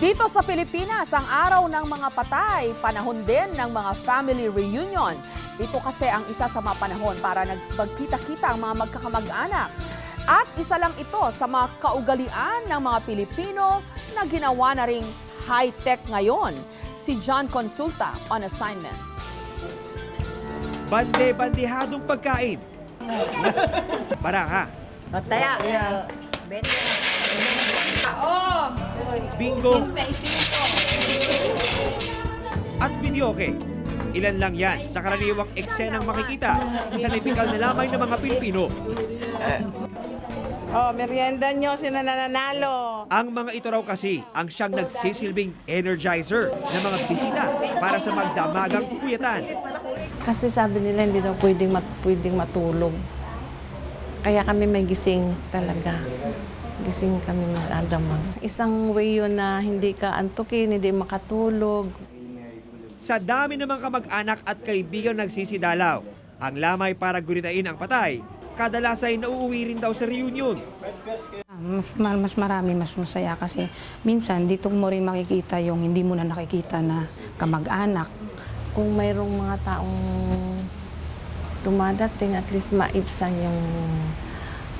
Dito sa Pilipinas, ang araw ng mga patay, panahon din ng mga family reunion. Ito kasi ang isa sa mga panahon para nagpagkita-kita ang mga magkakamag-anak. At isa lang ito sa mga kaugalian ng mga Pilipino na ginawa na ring high-tech ngayon. Si John Consulta on assignment. Bande-bandehadong pagkain. Baraha, Taya. Bete. Bingo, at videoke. Ilan lang yan sa karaniwang eksenang makikita sa tipikal na lamay ng mga Pilipino. Oh, merienda nyo, sino nananalo? Ang mga ito raw kasi ang siyang nagsisilbing energizer ng mga bisita para sa magdamagang kuyatan. Kasi sabi nila hindi daw pwedeng, mat, pwedeng matulog. Kaya kami may gising talaga. Gising kami mag-adamang. Isang way yun na hindi ka antukin, hindi makatulog. Sa dami ng mga kamag-anak at kaibigang nagsisidalaw, ang lamay para gunitain ang patay, kadalas ay nauuwi rin daw sa reunion. Mas, ma- mas marami, mas masaya kasi minsan dito mo rin makikita yung hindi mo na nakikita na kamag-anak. Kung mayroong mga taong dumadating, at least maibsan yung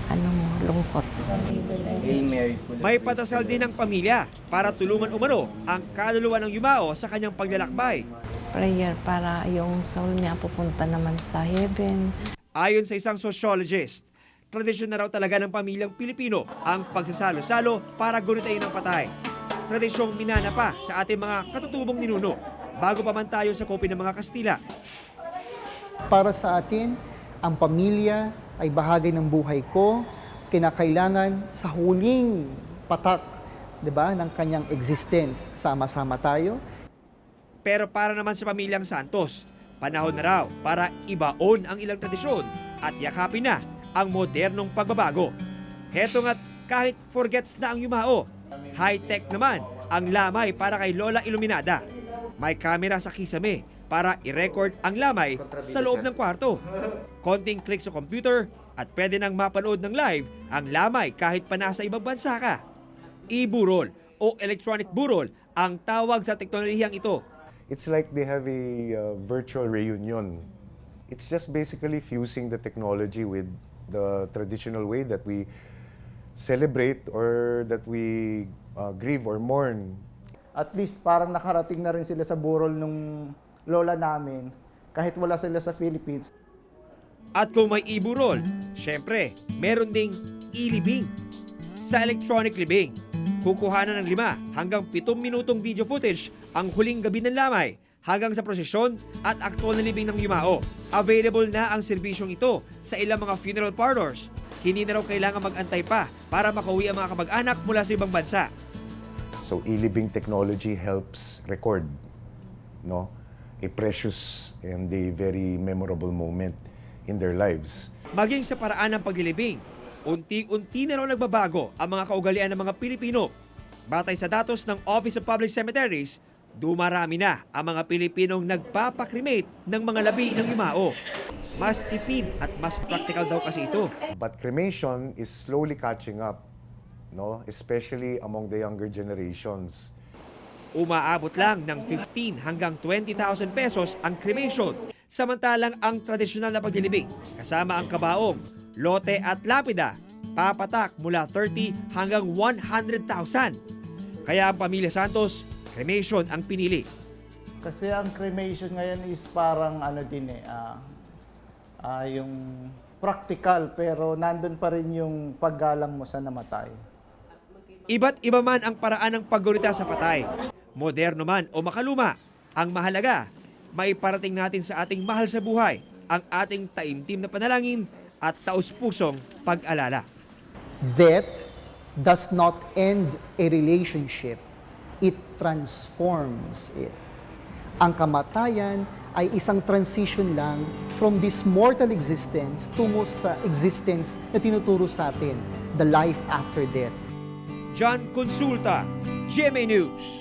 ano mo, lungkot. May patasal din ng pamilya para tulungan umano ang kaluluwa ng yumao sa kanyang paglalakbay. Prayer para yung soul niya pupunta naman sa heaven. Ayon sa isang sociologist, tradisyon na raw talaga ng pamilyang Pilipino ang pagsasalo-salo para gunitain ang patay. Tradisyong minana pa sa ating mga katutubong ninuno bago pa man tayo sa kopi ng mga Kastila. Para sa atin, ang pamilya ay bahagi ng buhay ko, kinakailangan sa huling patak 'di ba, ng kanyang existence. Sama-sama tayo. Pero para naman sa pamilyang Santos, panahon na raw para ibaon ang ilang tradisyon at yakapin na ang modernong pagbabago. Heto nga't kahit forgets na ang yumao, high-tech naman ang lamay para kay Lola Iluminada. May kamera sa kisame para i-record ang lamay sa loob ng kwarto. Konting click sa computer at pwede nang mapanood ng live ang lamay kahit pa nasa ibang bansa ka. E-burol o electronic burol ang tawag sa teknolohiyang ito. It's like they have a uh, virtual reunion. It's just basically fusing the technology with the traditional way that we celebrate or that we uh, grieve or mourn. At least parang nakarating na rin sila sa burol nung lola namin kahit wala sila sa Philippines. At kung may e-burol, syempre, meron ding e-libing. Sa electronic libing, kukuhanan ng lima hanggang pitong minutong video footage ang huling gabi ng lamay hanggang sa prosesyon at aktual na libing ng yumao. Available na ang serbisyong ito sa ilang mga funeral parlors. Hindi na raw kailangan mag-antay pa para makauwi ang mga kamag-anak mula sa ibang bansa. So e-living technology helps record no a precious and a very memorable moment in their lives. Maging sa paraan ng paglilibing, unti-unti na raw nagbabago ang mga kaugalian ng mga Pilipino. Batay sa datos ng Office of Public Cemeteries, dumarami na ang mga Pilipinong nagpapakremate ng mga labi ng imao. Mas tipid at mas practical daw kasi ito. But cremation is slowly catching up, no? Especially among the younger generations. Umaabot lang ng 15 hanggang 20,000 pesos ang cremation. Samantalang ang tradisyonal na paglilibing, kasama ang kabaong, lote at lapida, papatak mula 30 hanggang 100,000. Kaya ang pamilya Santos, cremation ang pinili. Kasi ang cremation ngayon is parang ano din eh, ah, ah, yung practical pero nandun pa rin yung paggalang mo sa namatay. Iba't iba man ang paraan ng paggunita sa patay. Moderno man o makaluma, ang mahalaga, maiparating natin sa ating mahal sa buhay ang ating taimtim na panalangin at taus-pusong pag-alala. Death does not end a relationship. It transforms it. Ang kamatayan ay isang transition lang from this mortal existence tungo sa existence na tinuturo sa atin, the life after death. John Consulta, GMA News.